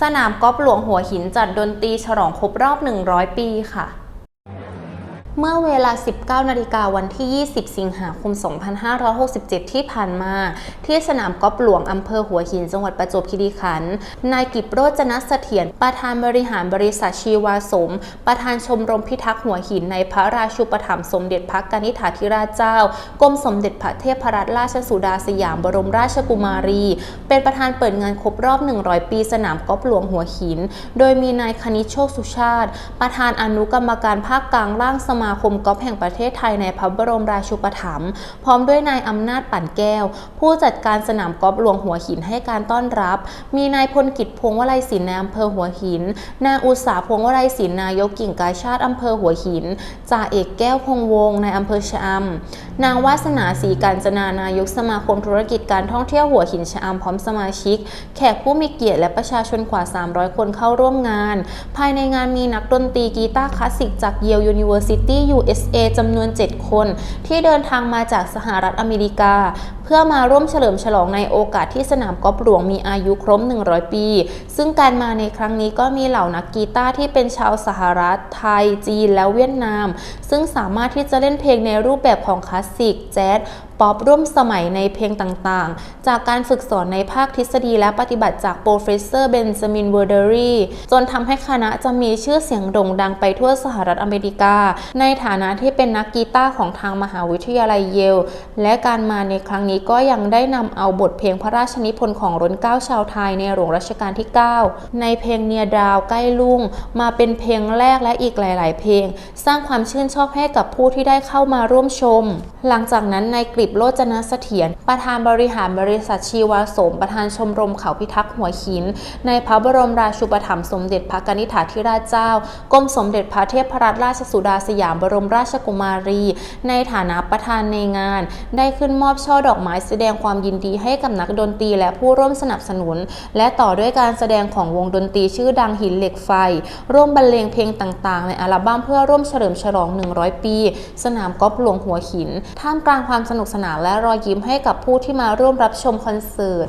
สนามกอล์ฟหลวงหัวหินจัดดนตรีฉลองครบรอบ 100 ปีค่ะ เมื่อเวลา 19 นาฬิกาวันที่ 20 สิงหาคม 2567 ที่ผ่านมา ที่สนามกอล์ฟหลวงอำเภอหัวหิน จังหวัดประจวบคีรีขันธ์ นายกิบโรจนเสถียร ประธานบริหารบริษัทชีวาสม ประธานชมรมพิทักษ์หัวหินในพระราชูปถัมภ์สมเด็จพระกนิษฐาธิราชเจ้ากรมสมเด็จพระเทพรัตนราชสุดาสยามบรมราชกุมารี เป็นประธานเปิดงานครบรอบ 100 ปีสนามกอล์ฟหลวงหัวหิน โดยมีนายคณิตโชคสุชาติ ประธานอนุกรรมการภาคกลางร่างสมาคมกอล์ฟแห่งประเทศไทยในพระบรมราชูปถัมภ์พร้อมด้วยนายอำนาจปั่นแก้ว ผู้จัดการสนามกอล์ฟหลวงหัวหินให้การต้อนรับ มีนายพลกิจพวงวลัยศิลป์ในอำเภอหัวหิน นางอุตสาพวงวลัยศิลป์นายกกิ่งกาชาติอำเภอหัวหินจ่าเอกแก้วคงวงในอำเภอชะอำนางวาสนาศรีการจนานายกสมาคมธุรกิจการท่องเที่ยวหัวหินชะอำพร้อมสมาชิก แขกผู้มีเกียรติและประชาชนกว่า 300 คนเข้าร่วมงาน ภายในงานมีนักดนตรีกีตาร์คลาสสิกจากเยล University USA จำนวน 7 คน ที่เดินทางมาจากสหรัฐอเมริกา พื่อมาร่วมเฉลิมฉลองในโอกาสที่สนามกอล์ฟหลวงมีอายุครบ 100 ปี ซึ่งการมาในครั้งนี้ก็มีเหล่านักกีตาร์ที่เป็นชาวสหรัฐไทย จีน และเวียดนาม ซึ่งสามารถที่จะเล่นเพลงในรูปแบบของคลาสสิกแจ๊สป๊อปร่วมสมัยในเพลงต่างๆ จากการฝึกสอนในภาคทฤษฎีและปฏิบัติจากโปรเฟสเซอร์เบนจามินเวอร์เดอรีจนทำให้คณะจะมีชื่อเสียงโด่งดังไปทั่วสหรัฐอเมริกา ในฐานะที่เป็นนักกีตาร์ของทางมหาวิทยาลัยเยล และการมาในครั้งนี้ก็ยังได้นำเอาบทเพลงพระราชนิพนธ์ของร้นเก้าชาวไทยในหลวงรัชกาลที่ 9 ในเพลงเนียดาวใกล้ลุ่งมาเป็นเพลงแรกและอีกหลาย ๆ เพลง สร้างความชื่นชอบให้กับผู้ที่ได้เข้ามาร่วมชม หลังจากนั้นนายกริบโรจนเสถียรประธานบริหารบริษัทชีวาสม ประธานชมรมเขาพิทักษ์หัวหิน ในพระบรมราชูปถัมภ์สมเด็จพระกนิษฐาธิราชเจ้ากรมสมเด็จพระเทพรัตนราชสุดาสยามบรมราชกุมารี ในฐานะประธานในงาน ได้ขึ้นมอบช่อดอกไม้แสดงความยินดีให้กับนักดนตรีและผู้ร่วมสนับสนุน และต่อด้วยการแสดงของวงดนตรีชื่อดังหินเหล็กไฟ ร่วมบรรเลงเพลงต่างๆ ในอัลบั้มเพื่อร่วมเฉลิมฉลอง 100 ปี สนามกอล์ฟหลวงหัวหิน ท่ามกลางความสนุกสนานและรอยยิ้มให้กับผู้ที่มาร่วมรับชมคอนเสิร์ต